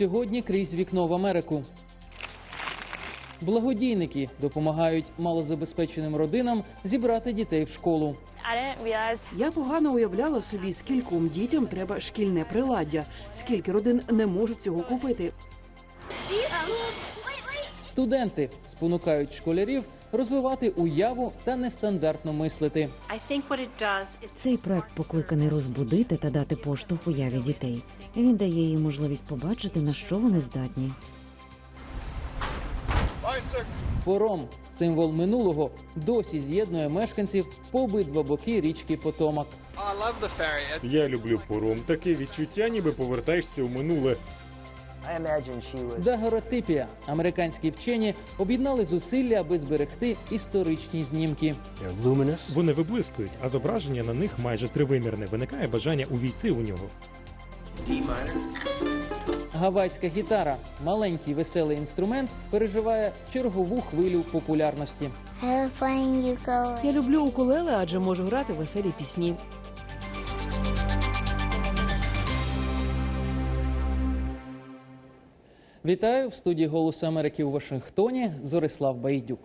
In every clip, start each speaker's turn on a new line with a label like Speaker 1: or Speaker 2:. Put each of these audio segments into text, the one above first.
Speaker 1: Сьогодні крізь вікно в Америку. Благодійники допомагають малозабезпеченим родинам зібрати дітей в школу.
Speaker 2: Я погано уявляла собі, скільком дітям треба шкільне приладдя, скільки родин не можуть цього купити.
Speaker 1: Студенти спонукають школярів розвивати уяву та нестандартно мислити.
Speaker 3: Цей проект покликаний розбудити та дати поштовх уяві дітей. Він дає їм можливість побачити, на що вони здатні.
Speaker 1: Пором, символ минулого, досі з'єднує мешканців по обидва боки річки Потомак.
Speaker 4: Я люблю пором. Таке відчуття, ніби повертаєшся у минуле.
Speaker 1: Дагеротипія. Американські вчені об'єднали зусилля, аби зберегти історичні знімки.
Speaker 4: Вони виблискують, а зображення на них майже тривимірне. Виникає бажання увійти у нього.
Speaker 1: Гавайська гітара, маленький веселий інструмент, переживає чергову хвилю популярності.
Speaker 2: Я люблю укулеле, адже можу грати веселі пісні.
Speaker 1: Вітаю в студії Голосу Америки у Вашингтоні. Зорислав Байдюк.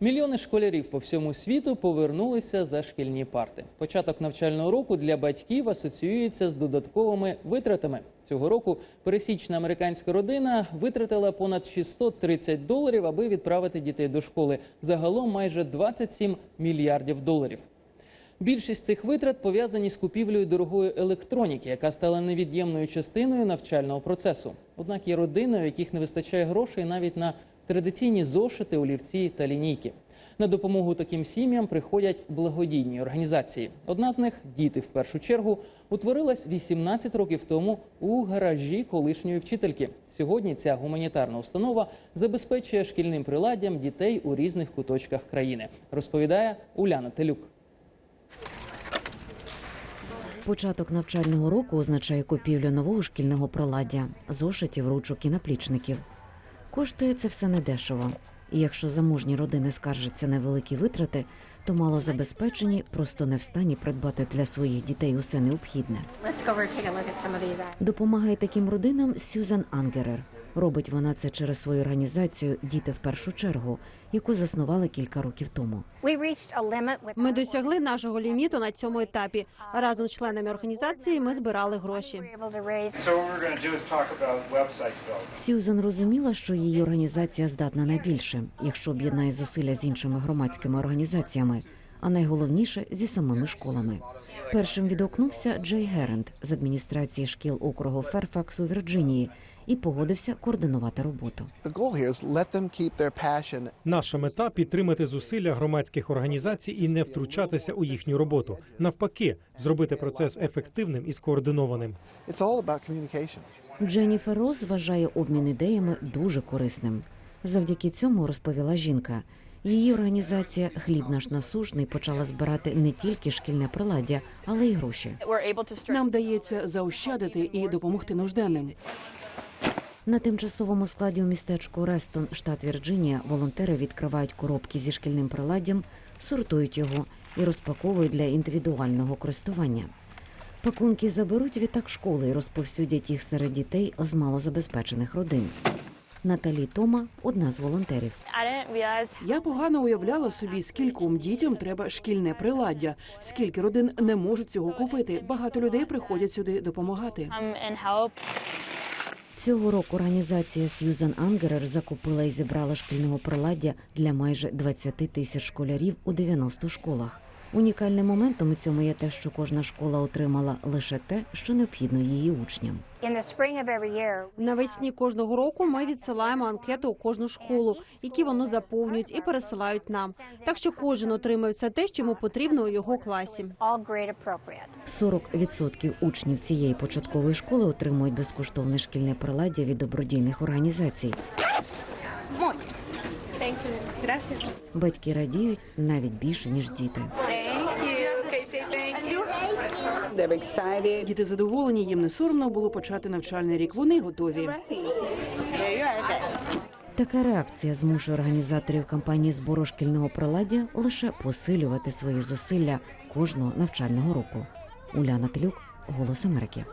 Speaker 1: Мільйони школярів по всьому світу повернулися за шкільні парти. Початок навчального року для батьків асоціюється з додатковими витратами. Цього року пересічна американська родина витратила понад 630 доларів, аби відправити дітей до школи. Загалом майже 27 мільярдів доларів. Більшість цих витрат пов'язані з купівлею дорогої електроніки, яка стала невід'ємною частиною навчального процесу. Однак є родини, у яких не вистачає грошей навіть на традиційні зошити, олівці та лінійки. На допомогу таким сім'ям приходять благодійні організації. Одна з них діти в першу чергу утворилась 18 років тому у гаражі колишньої вчительки. Сьогодні ця гуманітарна установа забезпечує шкільним приладдям дітей у різних куточках країни. Розповідає Уляна Телюк.
Speaker 3: Початок навчального року означає купівлю нового шкільного приладдя, зошитів, ручок і наплічників. Коштує це все недешево. І якщо заможні родини скаржаться на великі витрати, то малозабезпечені просто не в стані придбати для своїх дітей усе необхідне. Допомагає таким родинам Сюзан Ангерер. Робить вона це через свою організацію Діти в першу чергу, яку заснували кілька років тому.
Speaker 5: Ми досягли нашого ліміту на цьому етапі. Разом з членами організації ми збирали гроші.
Speaker 3: Сюзан розуміла, що її організація здатна на більше, якщо об'єднає зусилля з іншими громадськими організаціями, а найголовніше зі самими школами. Першим відгукнувся Джей Герент з адміністрації шкіл округу Ферфакс у Вірджинії і погодився координувати роботу.
Speaker 4: Наша мета підтримати зусилля громадських організацій і не втручатися у їхню роботу. Навпаки, зробити процес ефективним і скоординованим.
Speaker 3: Дженніфер Рос вважає обмін ідеями дуже корисним. Завдяки цьому розповіла жінка. Її організація Хліб наш насушний почала збирати не тільки шкільне приладдя, але й гроші.
Speaker 2: Нам вдається заощадити і допомогти нужденним.
Speaker 3: На тимчасовому складі у містечку Рестон, штат Вірджинія, волонтери відкривають коробки зі шкільним приладдям, сортують його і розпаковують для індивідуального користування. Пакунки заберуть відтак школи і розповсюдять їх серед дітей з малозабезпечених родин. Наталі Тома одна з волонтерів.
Speaker 2: Я погано уявляла собі, скільком дітям треба шкільне приладдя, скільки родин не можуть цього купити. Багато людей приходять сюди допомагати.
Speaker 3: Цього року організація Сьюзан Ангерер закупила і зібрала шкільного приладдя для майже 20 тисяч школярів у 90 школах. Унікальним моментом у цьому є те, що кожна школа отримала лише те, що необхідно її учням.
Speaker 5: Навесні кожного року ми відсилаємо анкету у кожну школу, які вони заповнюють і пересилають нам. Так що кожен отримає все те, що йому потрібно у його класі.
Speaker 6: All grade appropriate.
Speaker 3: 40% учнів цієї початкової школи отримують безкоштовне шкільне приладдя від добродійних організацій. Батьки радіють навіть більше ніж діти.
Speaker 2: Діти задоволені, їм не соромно було почати навчальний рік. Вони готові.
Speaker 3: Така реакція змушує організаторів кампанії збору шкільного приладдя лише посилювати свої зусилля кожного навчального року. Уляна Телюк, Голос Америки.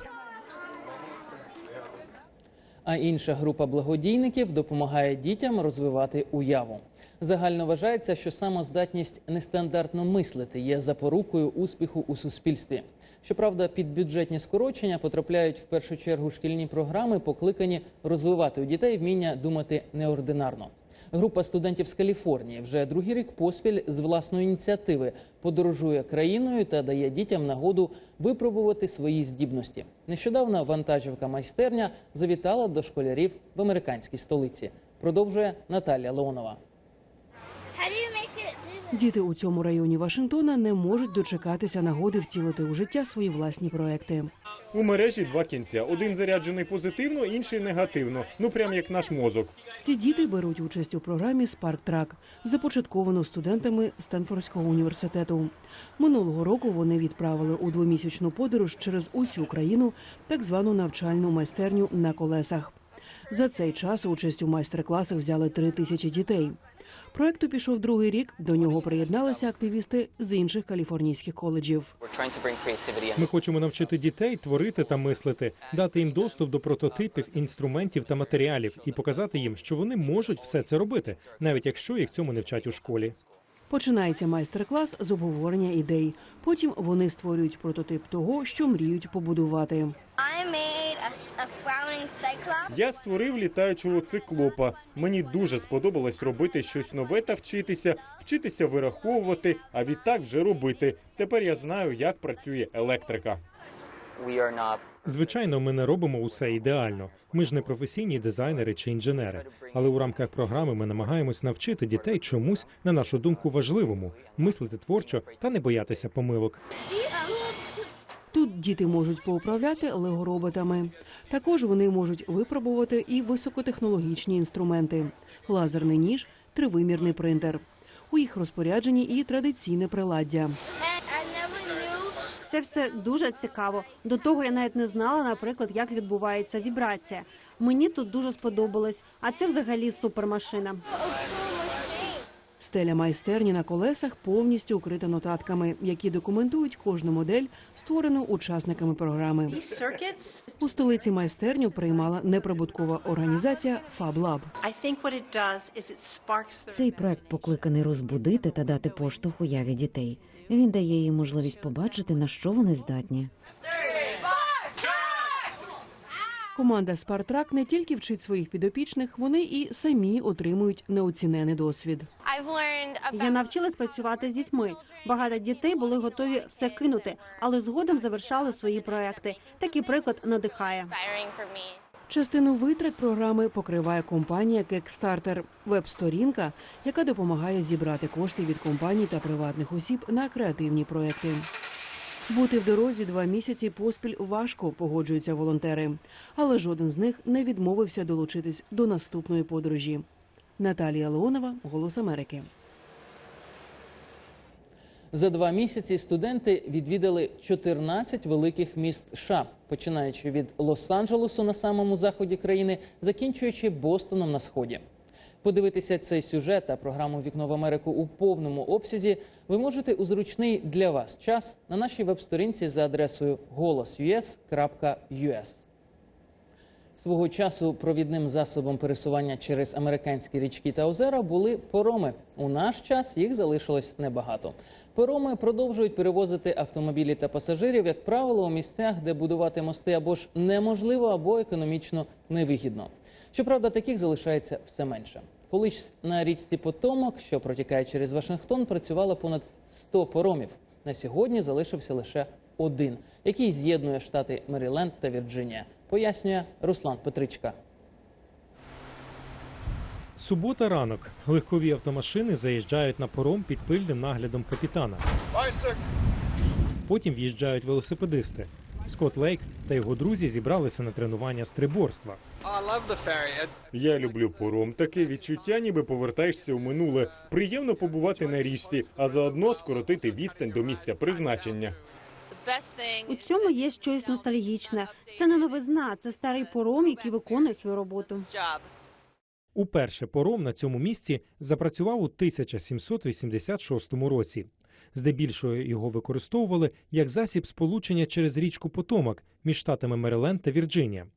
Speaker 1: А інша група благодійників допомагає дітям розвивати уяву. Загально вважається, що самоздатність нестандартно мислити є запорукою успіху у суспільстві. Щоправда, під бюджетні скорочення потрапляють в першу чергу шкільні програми, покликані розвивати у дітей вміння думати неординарно. Група студентів з Каліфорнії вже другий рік поспіль з власної ініціативи подорожує країною та дає дітям нагоду випробувати свої здібності. Нещодавно вантажівка майстерня завітала до школярів в американській столиці. Продовжує Наталія Леонова.
Speaker 2: Діти у цьому районі Вашингтона не можуть дочекатися нагоди втілити у життя свої власні проекти.
Speaker 7: У мережі два кінця: один заряджений позитивно, інший негативно. Ну прям як наш мозок.
Speaker 2: Ці діти беруть участь у програмі Track, започатковану студентами Стенфордського університету. Минулого року вони відправили у двомісячну подорож через усю країну так звану навчальну майстерню на колесах. За цей час участь у майстер-класах взяли три тисячі дітей. Проекту пішов другий рік. До нього приєдналися активісти з інших каліфорнійських коледжів.
Speaker 4: Ми хочемо навчити дітей творити та мислити, дати їм доступ до прототипів, інструментів та матеріалів і показати їм, що вони можуть все це робити, навіть якщо їх цьому не вчать у школі.
Speaker 2: Починається майстер-клас з обговорення ідей. Потім вони створюють прототип того, що мріють побудувати.
Speaker 7: Я створив літаючого циклопа. Мені дуже сподобалось робити щось нове та вчитися, вчитися вираховувати, а відтак вже робити. Тепер я знаю, як працює електрика.
Speaker 4: Звичайно, ми не робимо усе ідеально. Ми ж не професійні дизайнери чи інженери. Але у рамках програми ми намагаємось навчити дітей чомусь, на нашу думку, важливому мислити творчо та не боятися помилок.
Speaker 2: Тут діти можуть поуправляти лего-роботами. Також вони можуть випробувати і високотехнологічні інструменти: лазерний ніж, тривимірний принтер. У їх розпорядженні і традиційне приладдя.
Speaker 5: Це все дуже цікаво. До того я навіть не знала, наприклад, як відбувається вібрація. Мені тут дуже сподобалось, а це взагалі супермашина.
Speaker 2: Стеля майстерні на колесах повністю укрита нотатками, які документують кожну модель, створену учасниками програми. У столиці майстерню приймала неприбуткова організація FabLab.
Speaker 3: Цей проект покликаний розбудити та дати поштовх уяві дітей. Він дає їм можливість побачити, на що вони здатні.
Speaker 2: Команда Спартрак не тільки вчить своїх підопічних, вони і самі отримують неоцінений досвід.
Speaker 5: Я навчилась працювати з дітьми. Багато дітей були готові все кинути, але згодом завершали свої проекти. Такий приклад надихає.
Speaker 2: Частину витрат програми покриває компанія Kickstarter – веб-сторінка, яка допомагає зібрати кошти від компаній та приватних осіб на креативні проекти. Бути в дорозі два місяці поспіль важко, погоджуються волонтери, але жоден з них не відмовився долучитись до наступної подорожі. Наталія Леонова, Голос Америки.
Speaker 1: За два місяці студенти відвідали 14 великих міст США, починаючи від Лос-Анджелесу на самому заході країни, закінчуючи Бостоном на сході. Подивитися цей сюжет та програму Вікно в Америку у повному обсязі ви можете у зручний для вас час на нашій веб-сторінці за адресою голос.us.us. Свого часу провідним засобом пересування через американські річки та озера були пороми. У наш час їх залишилось небагато. Пороми продовжують перевозити автомобілі та пасажирів, як правило, у місцях, де будувати мости або ж неможливо, або економічно невигідно. Щоправда, таких залишається все менше. Колись на річці Потомок, що протікає через Вашингтон, працювало понад 100 поромів. На сьогодні залишився лише один, який з'єднує штати Меріленд та Вірджинія. Пояснює Руслан Петричка.
Speaker 4: Субота ранок. Легкові автомашини заїжджають на пором під пильним наглядом капітана. Потім в'їжджають велосипедисти. Скотт Лейк та його друзі зібралися на тренування з триборства.
Speaker 7: Я люблю пором. Таке відчуття, ніби повертаєшся у минуле. Приємно побувати на річці, а заодно скоротити відстань до місця призначення.
Speaker 5: У цьому є щось ностальгічне. Це не новизна, це старий пором, який виконує свою роботу.
Speaker 4: Уперше пором на цьому місці запрацював у 1786 році. Здебільшого його використовували як засіб сполучення через річку Потомак між штатами Мериленд та Вірджинія.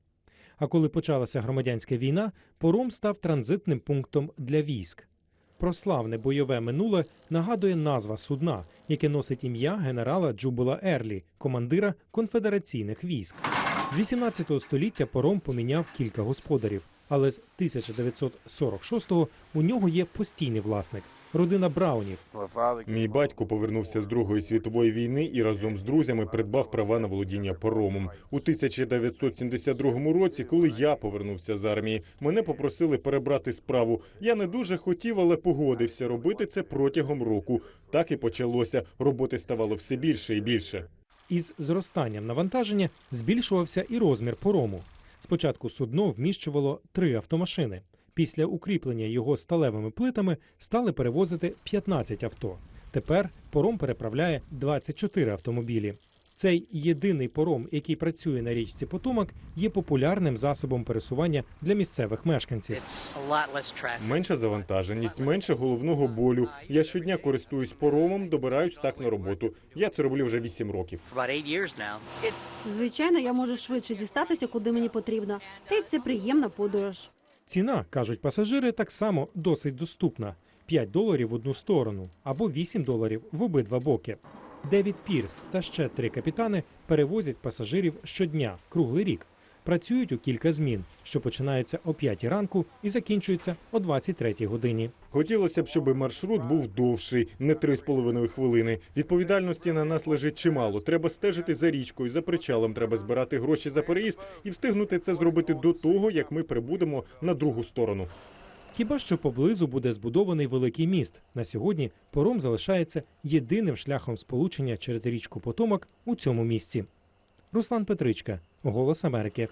Speaker 4: А коли почалася громадянська війна, пором став транзитним пунктом для військ. Про славне бойове минуле нагадує назва судна, яке носить ім'я генерала Джубела Ерлі, командира конфедераційних військ. З 18 століття пором поміняв кілька господарів, але з 1946-го у нього є постійний власник родина Браунів.
Speaker 7: Мій батько повернувся з Другої світової війни і разом з друзями придбав права на володіння паромом. У 1972 році, коли я повернувся з армії, мене попросили перебрати справу. Я не дуже хотів, але погодився робити це протягом року. Так і почалося. Роботи ставало все більше і більше.
Speaker 4: Із зростанням навантаження збільшувався і розмір порому. Спочатку судно вміщувало три автомашини. Після укріплення його сталевими плитами стали перевозити 15 авто. Тепер пором переправляє 24 автомобілі. Цей єдиний пором, який працює на річці Потомак, є популярним засобом пересування для місцевих мешканців.
Speaker 7: Менша завантаженість, менше головного болю. Я щодня користуюсь поромом, добираюсь так на роботу. Я це роблю вже 8 років.
Speaker 5: Звичайно, я можу швидше дістатися, куди мені потрібно. Та й це приємна подорож.
Speaker 4: Ціна, кажуть пасажири, так само досить доступна: 5 доларів в одну сторону або 8 доларів в обидва боки. Девід Пірс та ще три капітани перевозять пасажирів щодня, круглий рік. Працюють у кілька змін, що починаються о 5 ранку і закінчуються о 23 годині.
Speaker 7: Хотілося б, щоб маршрут був довший, не три з половиною хвилини. Відповідальності на нас лежить чимало. Треба стежити за річкою, за причалом. Треба збирати гроші за переїзд і встигнути це зробити до того, як ми прибудемо на другу сторону.
Speaker 4: Хіба що поблизу буде збудований великий міст. На сьогодні пором залишається єдиним шляхом сполучення через річку Потомак у цьому місці. Руслан Петричка, Голос Америки.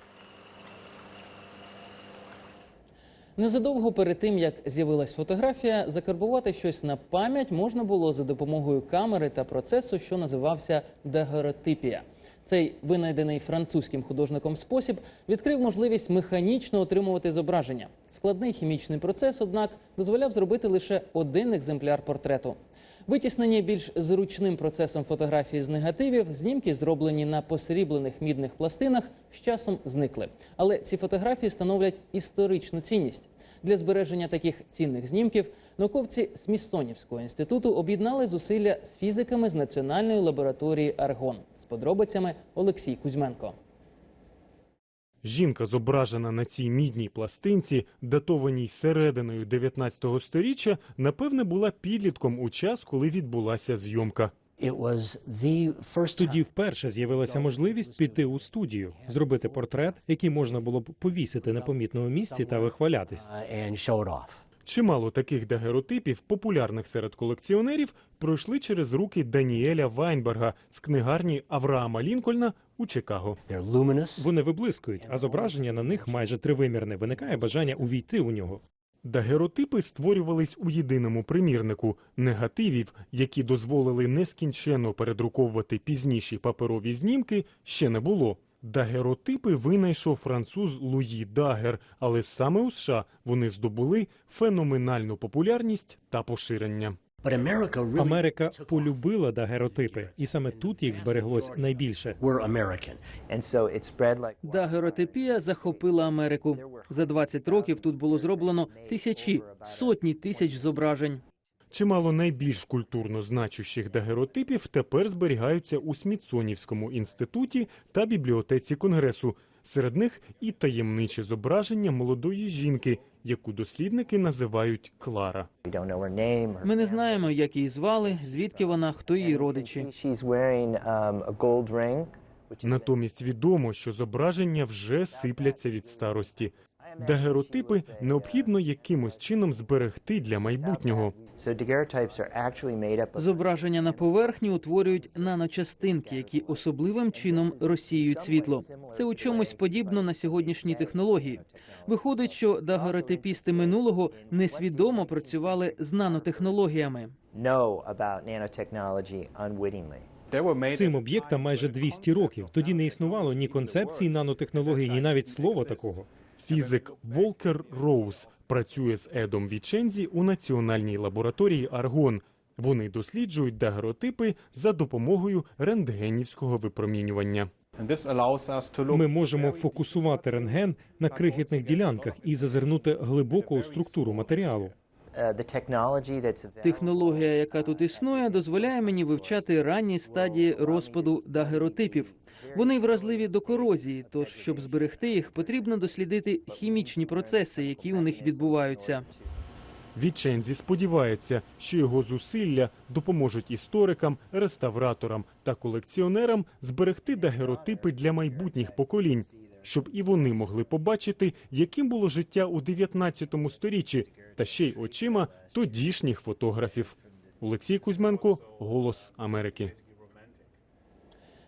Speaker 1: Незадовго перед тим, як з'явилась фотографія, закарбувати щось на пам'ять можна було за допомогою камери та процесу, що називався дагеротипія. Цей винайдений французьким художником спосіб відкрив можливість механічно отримувати зображення. Складний хімічний процес, однак, дозволяв зробити лише один екземпляр портрету. Витіснені більш зручним процесом фотографії з негативів, знімки, зроблені на посріблених мідних пластинах, з часом зникли. Але ці фотографії становлять історичну цінність. Для збереження таких цінних знімків науковці Сміссонівського інституту об'єднали зусилля з фізиками з Національної лабораторії Аргон. З подробицями Олексій Кузьменко.
Speaker 7: Жінка, зображена на цій мідній пластинці, датованій серединою 19 століття, напевне, була підлітком у час, коли відбулася зйомка.
Speaker 4: Тоді вперше з'явилася можливість піти у студію, зробити портрет, який можна було б повісити на помітному місці та вихвалятись.
Speaker 7: Чимало таких дагеротипів, популярних серед колекціонерів, пройшли через руки Даніеля Вайнберга з книгарні Авраама Лінкольна у Чикаго.
Speaker 4: Вони виблискують, а зображення на них майже тривимірне. Виникає бажання увійти у нього.
Speaker 7: Дагеротипи створювались у єдиному примірнику негативів, які дозволили нескінченно передруковувати пізніші паперові знімки, ще не було. Дагеротипи винайшов француз Луї Дагер, але саме у США вони здобули феноменальну популярність та поширення.
Speaker 4: Америка полюбила дагеротипи, і саме тут їх збереглось найбільше.
Speaker 1: Дагеротипія захопила Америку. За 20 років тут було зроблено тисячі, сотні тисяч зображень.
Speaker 7: Чимало найбільш культурно значущих дагеротипів тепер зберігаються у Смітсонівському інституті та бібліотеці Конгресу. Серед них і таємниче зображення молодої жінки, яку дослідники називають Клара.
Speaker 1: Ми не знаємо, як її звали, звідки вона, хто її родичі.
Speaker 7: Натомість відомо, що зображення вже сипляться від старості. Дагеротипи необхідно якимось чином зберегти для майбутнього.
Speaker 1: Зображення на поверхні утворюють наночастинки, які особливим чином розсіюють світло. Це у чомусь подібно на сьогоднішні технології. Виходить, що дагеротипісти минулого несвідомо працювали з нанотехнологіями.
Speaker 4: Цим об'єктам майже 200 років. Тоді не існувало ні концепції нанотехнологій, ні навіть слова такого.
Speaker 7: Фізик Волкер Роуз працює з Едом Вічензі у національній лабораторії Аргон. Вони досліджують дагеротипи за допомогою рентгенівського випромінювання.
Speaker 4: Ми можемо фокусувати рентген на крихітних ділянках і зазирнути глибоко у структуру матеріалу.
Speaker 1: Технологія, яка тут існує, дозволяє мені вивчати ранні стадії розпаду дагеротипів. Вони вразливі до корозії, тож щоб зберегти їх, потрібно дослідити хімічні процеси, які у них відбуваються.
Speaker 7: Вічензі сподівається, що його зусилля допоможуть історикам, реставраторам та колекціонерам зберегти дагеротипи для майбутніх поколінь, щоб і вони могли побачити, яким було життя у 19 сторіччі, та ще й очима тодішніх фотографів. Олексій Кузьменко, Голос Америки.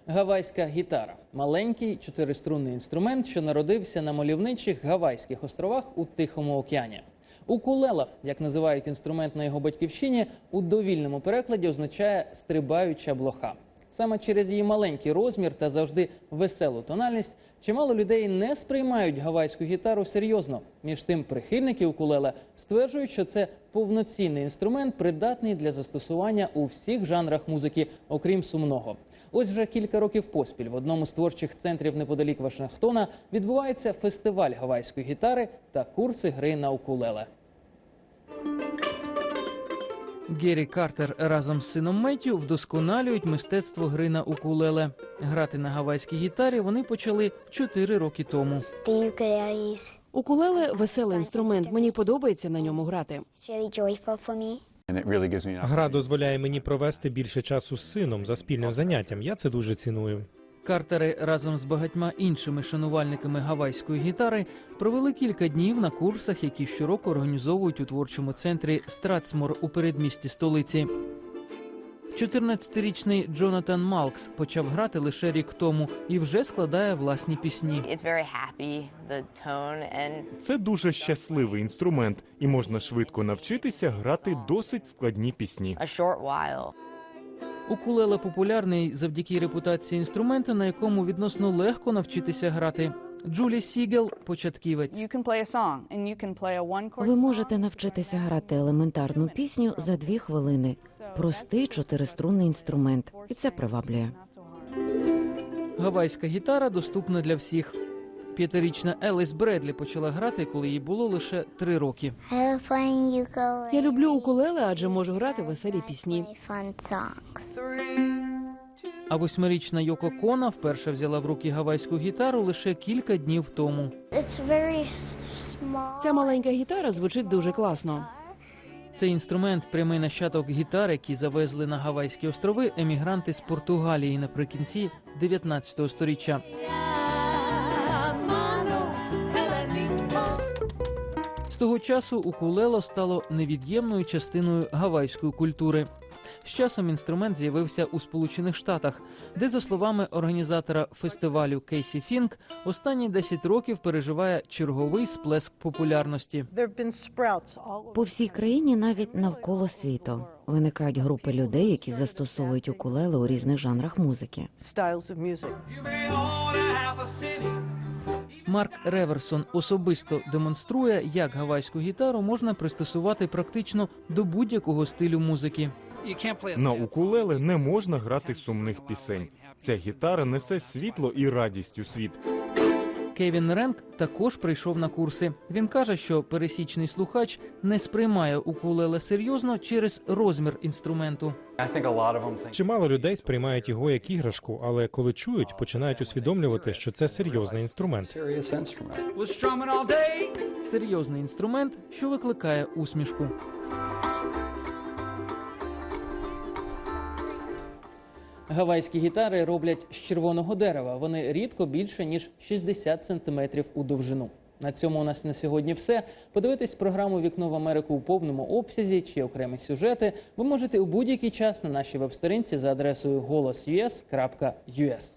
Speaker 1: Гавайська гітара маленький чотириструнний інструмент, що народився на мальовничих Гавайських островах у Тихому океані. Укулела, як називають інструмент на його батьківщині, у довільному перекладі означає стрибаюча блоха. Саме через її маленький розмір та завжди веселу тональність чимало людей не сприймають гавайську гітару серйозно. Між тим, прихильники укулеле стверджують, що це повноцінний інструмент, придатний для застосування у всіх жанрах музики, окрім сумного. Ось вже кілька років поспіль в одному з творчих центрів неподалік Вашингтона відбувається фестиваль гавайської гітари та курси гри на укулеле. Геррі Картер разом з сином Меттю вдосконалюють мистецтво гри на укулеле. Грати на гавайській гітарі вони почали 4 роки тому.
Speaker 2: Укулеле веселий інструмент. Мені подобається на ньому грати.
Speaker 4: Гра дозволяє мені провести більше часу з сином за спільним заняттям. Я це дуже ціную.
Speaker 1: Картери разом з багатьма іншими шанувальниками гавайської гітари провели кілька днів на курсах, які щороку організовують у творчому центрі Стратсмор у передмісті столиці. 14-річний Джонатан Малкс почав грати лише рік тому і вже складає власні пісні.
Speaker 7: Це дуже щасливий інструмент, і можна швидко навчитися грати досить складні пісні.
Speaker 1: Укулеле популярний завдяки репутації інструмента, на якому відносно легко навчитися грати. Джулі Сігел початківець.
Speaker 3: Ви можете навчитися грати елементарну пісню за дві хвилини. Простий чотириструнний інструмент, і це приваблює.
Speaker 1: Гавайська гітара доступна для всіх. П'ятирічна Еліс Бредлі почала грати, коли їй було лише три роки.
Speaker 2: Я люблю укулеле, адже можу грати веселі пісні.
Speaker 1: А восьмирічна Йоко Кона вперше взяла в руки гавайську гітару лише кілька днів тому.
Speaker 2: Ця маленька гітара звучить дуже класно.
Speaker 1: Цей інструмент прямий нащадок гітар, які завезли на Гавайські острови емігранти з Португалії наприкінці 19 століття. З того часу укулело стало невід'ємною частиною гавайської культури. З часом інструмент з'явився у Сполучених Штатах, де, за словами організатора фестивалю Кейсі Фінк, останні 10 років переживає черговий сплеск популярності.
Speaker 3: По всій країні, навіть навколо світу, виникають групи людей, які застосовують укулеле у різних жанрах музики.
Speaker 1: Марк Реверсон особисто демонструє, як гавайську гітару можна пристосувати практично до будь-якого стилю музики.
Speaker 7: На укулеле не можна грати сумних пісень. Ця гітара несе світло і радість у світ.
Speaker 1: Кевін Ренк також прийшов на курси. Він каже, що пересічний слухач не сприймає укулеле серйозно через розмір інструменту.
Speaker 4: Чимало людей сприймають його як іграшку, але коли чують, починають усвідомлювати, що це серйозний інструмент.
Speaker 1: Серйозний інструмент, що викликає усмішку. Гавайські гітари роблять з червоного дерева. Вони рідко більше ніж 60 сантиметрів у довжину. На цьому у нас на сьогодні все. Подивитись програму Вікно в Америку у повному обсязі чи окремі сюжети ви можете у будь-який час на нашій веб-сторінці за адресою голос.us.us.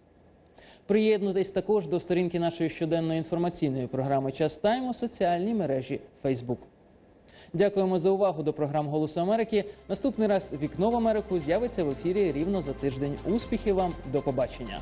Speaker 1: Приєднуйтесь також до сторінки нашої щоденної інформаційної програми Час Тайм у соціальній мережі Facebook. Дякуємо за увагу до програм Голосу Америки. Наступний раз вікно в Америку з'явиться в ефірі рівно за тиждень. Успіхів вам, до побачення.